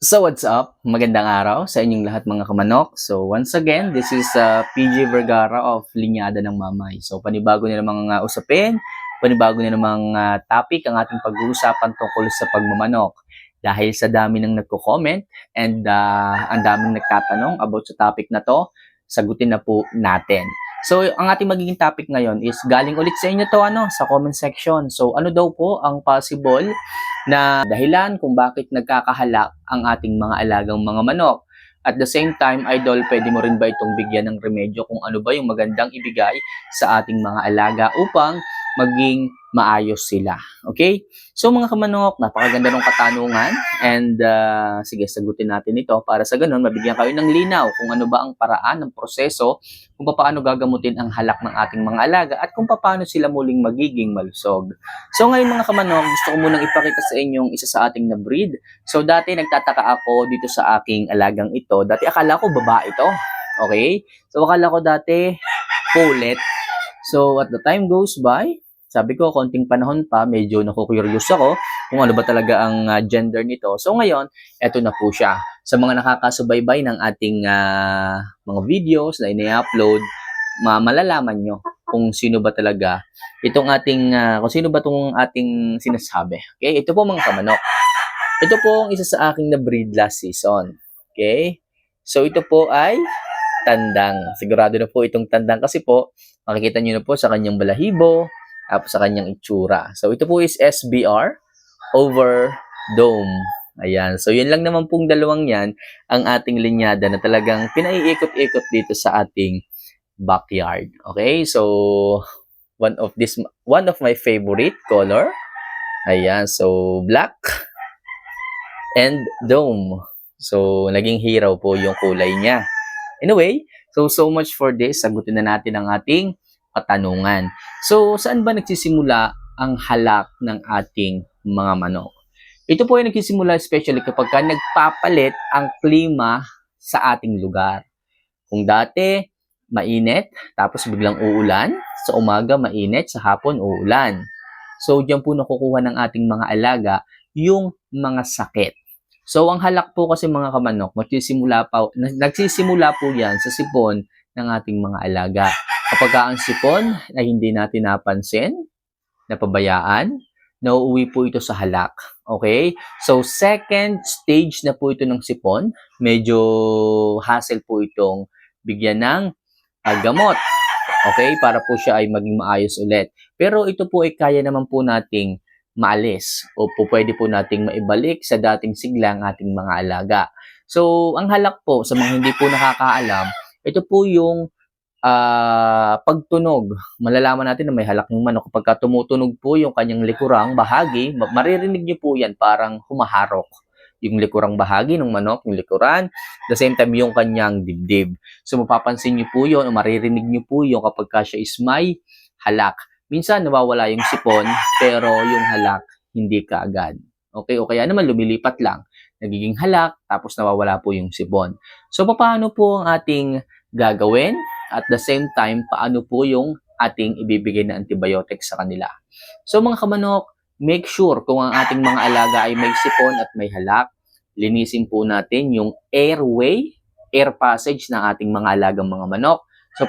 So what's up? Magandang araw sa inyong lahat mga kamanok. So once again, this is uh, PJ Vergara of Linyada ng Mamay. So panibago na namang uh, usapin, panibago na namang uh, topic ang ating pag-uusapan tungkol sa pagmamanok. Dahil sa dami ng nagko-comment and uh, ang daming nagtatanong about sa topic na to, sagutin na po natin. So, ang ating magiging topic ngayon is galing ulit sa inyo to ano, sa comment section. So, ano daw po ang possible na dahilan kung bakit nagkakahalak ang ating mga alagang mga manok? At the same time, idol, pwede mo rin ba itong bigyan ng remedyo kung ano ba yung magandang ibigay sa ating mga alaga upang maging maayos sila. Okay? So mga kamanok, napakaganda ng katanungan and uh, sige, sagutin natin ito para sa ganun mabigyan kayo ng linaw kung ano ba ang paraan ng proseso kung paano gagamutin ang halak ng ating mga alaga at kung paano sila muling magiging malusog. So ngayon mga kamanok, gusto ko munang ipakita sa inyong isa sa ating na breed. So dati nagtataka ako dito sa aking alagang ito. Dati akala ko babae ito. Okay? So akala ko dati pullet. So at the time goes by, sabi ko, konting panahon pa, medyo naku-curious ako kung ano ba talaga ang uh, gender nito. So ngayon, eto na po siya. Sa mga nakakasubaybay ng ating uh, mga videos na ini-upload, ma malalaman nyo kung sino ba talaga itong ating, uh, kung sino ba itong ating sinasabi. Okay, ito po mga kamanok. Ito po ang isa sa aking na-breed last season. Okay, so ito po ay tandang. Sigurado na po itong tandang kasi po, makikita nyo na po sa kanyang balahibo, tapos sa kanyang itsura. So, ito po is SBR over dome. Ayan. So, yun lang naman pong dalawang yan ang ating linyada na talagang pinaiikot-ikot dito sa ating backyard. Okay? So, one of this one of my favorite color. Ayan. So, black and dome. So, naging hiraw po yung kulay niya. Anyway, so so much for this. Sagutin na natin ang ating katanungan. So, saan ba nagsisimula ang halak ng ating mga manok? Ito po ay nagsisimula especially kapag ka nagpapalit ang klima sa ating lugar. Kung dati, mainit, tapos biglang uulan, sa umaga mainit, sa hapon uulan. So, diyan po nakukuha ng ating mga alaga yung mga sakit. So, ang halak po kasi mga kamanok, magsisimula pa, nagsisimula po yan sa sipon ng ating mga alaga. Kapag ang sipon ay hindi natin napansin, napabayaan, nauuwi po ito sa halak. Okay? So, second stage na po ito ng sipon. Medyo hassle po itong bigyan ng uh, gamot. Okay? Para po siya ay maging maayos ulit. Pero ito po ay kaya naman po nating maalis o po pwede po nating maibalik sa dating sigla ang ating mga alaga. So, ang halak po sa mga hindi po nakakaalam, ito po yung uh, pagtunog. Malalaman natin na may halak yung manok. Kapag tumutunog po yung kanyang likurang bahagi, maririnig niyo po yan parang humaharok yung likurang bahagi ng manok, yung likuran, the same time yung kanyang dibdib. So mapapansin niyo po yun o maririnig niyo po yung kapag ka siya is may halak. Minsan nawawala yung sipon pero yung halak hindi kaagad. Okay, o kaya naman lumilipat lang. Nagiging halak tapos nawawala po yung sipon. So paano po ang ating gagawin? At the same time, paano po yung ating ibibigay na antibiotics sa kanila. So mga kamanok, make sure kung ang ating mga alaga ay may sipon at may halak, linisin po natin yung airway, air passage ng ating mga alagang mga manok. So,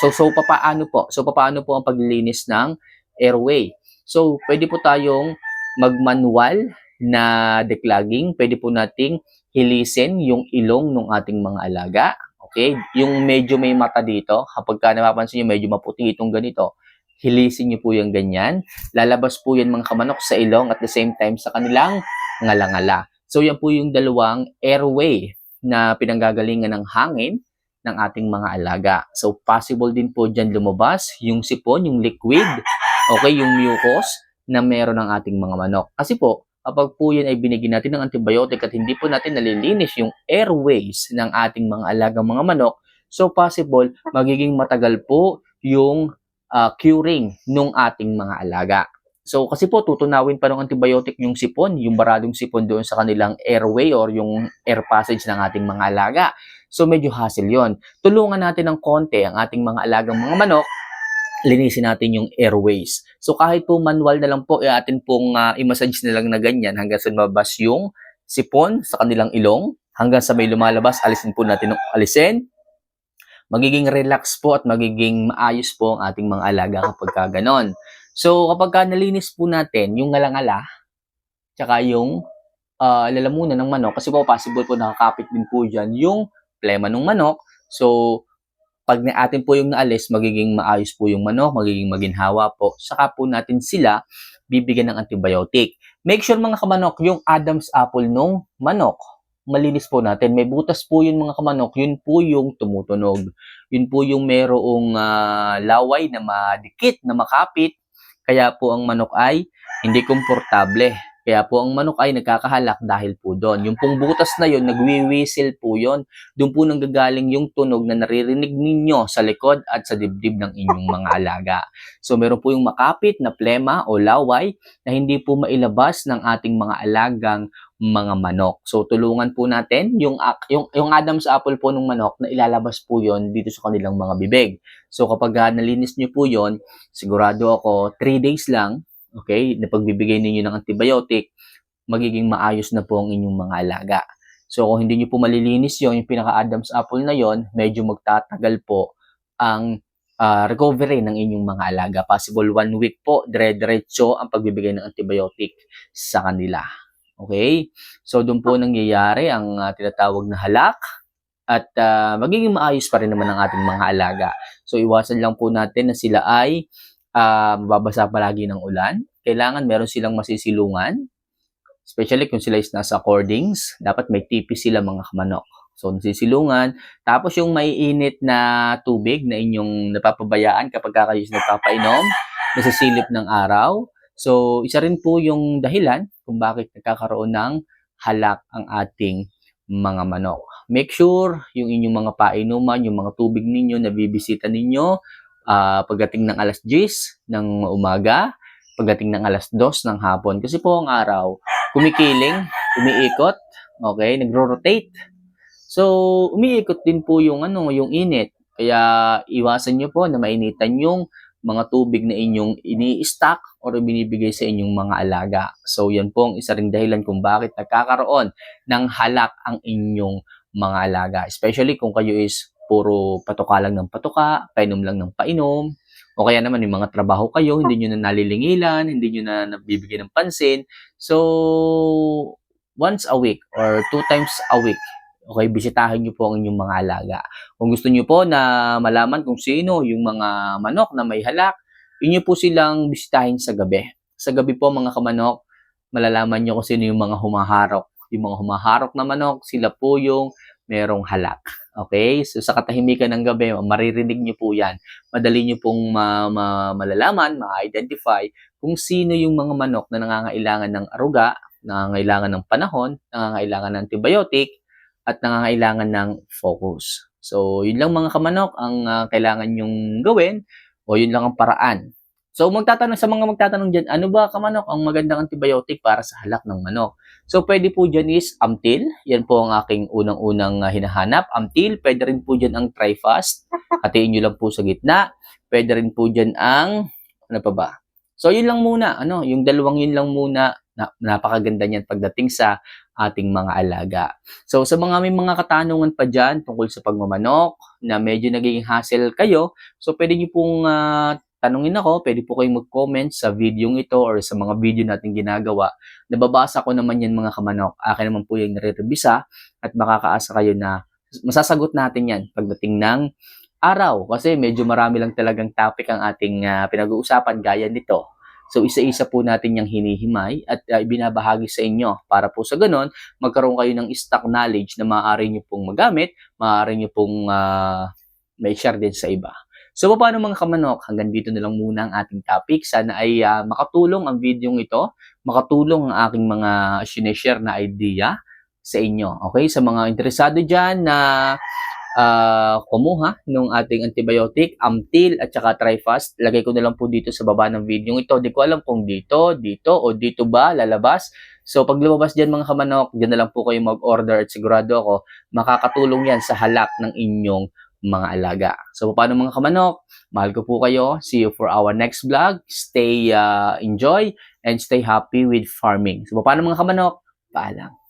so, so papaano po? So, papaano po ang paglilinis ng airway? So, pwede po tayong magmanual na declogging. Pwede po nating hilisin yung ilong ng ating mga alaga. Okay? Yung medyo may mata dito, kapag ka napapansin nyo medyo maputi itong ganito, hilisin nyo po yung ganyan. Lalabas po yan mga kamanok sa ilong at the same time sa kanilang ngalangala. So yan po yung dalawang airway na pinanggagalingan ng hangin ng ating mga alaga. So possible din po dyan lumabas yung sipon, yung liquid, okay, yung mucus na meron ng ating mga manok. Kasi po, kapag po yan ay binigyan natin ng antibiotic at hindi po natin nalilinis yung airways ng ating mga alagang mga manok, so possible magiging matagal po yung uh, curing ng ating mga alaga. So kasi po tutunawin pa ng antibiotic yung sipon, yung baradong sipon doon sa kanilang airway or yung air passage ng ating mga alaga. So medyo hassle yon. Tulungan natin ng konti ang ating mga alagang mga manok linisin natin yung airways. So kahit po manual na lang po, eh, atin pong uh, i-massage na lang na ganyan hanggang sa mabas yung sipon sa kanilang ilong hanggang sa may lumalabas, alisin po natin ng alisin. Magiging relax po at magiging maayos po ang ating mga alaga kapag ka ganon. So, kapag ka nalinis po natin yung ngalangala, tsaka yung uh, lalamunan ng manok, kasi po possible po nakakapit din po dyan yung plema ng manok. So, pag na atin po yung naalis, magiging maayos po yung manok, magiging maginhawa po. Saka po natin sila bibigyan ng antibiotic. Make sure mga kamanok, yung Adam's apple nung manok, malinis po natin. May butas po yun mga kamanok, yun po yung tumutunog. Yun po yung merong uh, laway na madikit, na makapit. Kaya po ang manok ay hindi komportable. Kaya po ang manok ay nagkakahalak dahil po doon. Yung pong butas na yun, nagwi-whistle po yon. Doon po nanggagaling yung tunog na naririnig ninyo sa likod at sa dibdib ng inyong mga alaga. So meron po yung makapit na plema o laway na hindi po mailabas ng ating mga alagang mga manok. So tulungan po natin yung yung yung Adam's apple po ng manok na ilalabas po 'yon dito sa kanilang mga bibig. So kapag uh, nalinis niyo po 'yon, sigurado ako 3 days lang okay, na pagbibigay ninyo ng antibiotic, magiging maayos na po ang inyong mga alaga. So kung hindi nyo po malilinis yon yung pinaka-Adam's apple na yon medyo magtatagal po ang uh, recovery ng inyong mga alaga. Possible one week po, dire-diretso ang pagbibigay ng antibiotic sa kanila. Okay? So doon po nangyayari ang uh, tinatawag na halak at uh, magiging maayos pa rin naman ang ating mga alaga. So iwasan lang po natin na sila ay uh, mababasa palagi ng ulan. Kailangan meron silang masisilungan. Especially kung sila is nasa cordings, dapat may tipi sila mga kamanok. So, nasisilungan. Tapos yung maiinit na tubig na inyong napapabayaan kapag kayo nagpapainom, nasisilip ng araw. So, isa rin po yung dahilan kung bakit nagkakaroon ng halak ang ating mga manok. Make sure yung inyong mga painuman, yung mga tubig ninyo na bibisita ninyo, uh, pagdating ng alas 10 ng umaga, pagdating ng alas 2 ng hapon. Kasi po ang araw, kumikiling, umiikot, okay, nagro-rotate. So, umiikot din po yung ano, yung init. Kaya iwasan niyo po na mainitan yung mga tubig na inyong ini-stock or binibigay sa inyong mga alaga. So, yan po ang isa ring dahilan kung bakit nagkakaroon ng halak ang inyong mga alaga. Especially kung kayo is puro patuka lang ng patuka, painom lang ng painom, o kaya naman yung mga trabaho kayo, hindi nyo na nalilingilan, hindi nyo na nabibigyan ng pansin. So, once a week or two times a week, okay, bisitahin nyo po ang inyong mga alaga. Kung gusto nyo po na malaman kung sino yung mga manok na may halak, inyo po silang bisitahin sa gabi. Sa gabi po mga kamanok, malalaman nyo kung sino yung mga humaharok. Yung mga humaharok na manok, sila po yung merong halak. Okay? So sa katahimikan ng gabi, maririnig niyo po yan. Madali niyo pong ma- ma- malalaman, ma-identify kung sino yung mga manok na nangangailangan ng aruga, nangangailangan ng panahon, nangangailangan ng antibiotic, at nangangailangan ng focus. So, yun lang mga kamanok ang uh, kailangan nyong gawin o yun lang ang paraan So magtatanong sa mga magtatanong diyan, ano ba kamanok ang magandang antibiotic para sa halak ng manok? So pwede po diyan is Amtil, yan po ang aking unang-unang uh, hinahanap. Amtil, pwede rin po diyan ang Trifast, hatiin niyo lang po sa gitna. Pwede rin po diyan ang ano pa ba? So yun lang muna, ano, yung dalawang yun lang muna na, napakaganda niyan pagdating sa ating mga alaga. So sa mga may mga katanungan pa diyan tungkol sa pagmamanok na medyo nagiging hassle kayo, so pwede niyo pong uh, tanungin ako, pwede po kayong mag-comment sa video ito or sa mga video natin ginagawa. Nababasa ko naman yan mga kamanok. Akin naman po yung nare-revisa at makakaasa kayo na masasagot natin yan pagdating ng araw. Kasi medyo marami lang talagang topic ang ating uh, pinag-uusapan gaya nito. So isa-isa po natin yung hinihimay at uh, ibinabahagi sa inyo para po sa ganon magkaroon kayo ng stock knowledge na maaari nyo pong magamit, maaari nyo pong uh, may share din sa iba. So, paano mga kamanok? Hanggang dito na lang muna ang ating topic. Sana ay uh, makatulong ang video ito, makatulong ang aking mga sineshare na idea sa inyo. Okay? Sa mga interesado dyan na uh, kumuha ng ating antibiotic, Amtil at saka Trifast, lagay ko na lang po dito sa baba ng video ito. Di ko alam kung dito, dito o dito ba lalabas. So pag lumabas dyan mga kamanok, dyan na lang po kayo mag-order at sigurado ako makakatulong yan sa halak ng inyong mga alaga. So, paano mga kamanok? Mahal ko po kayo. See you for our next vlog. Stay uh, enjoy and stay happy with farming. So, paano mga kamanok? Paalam.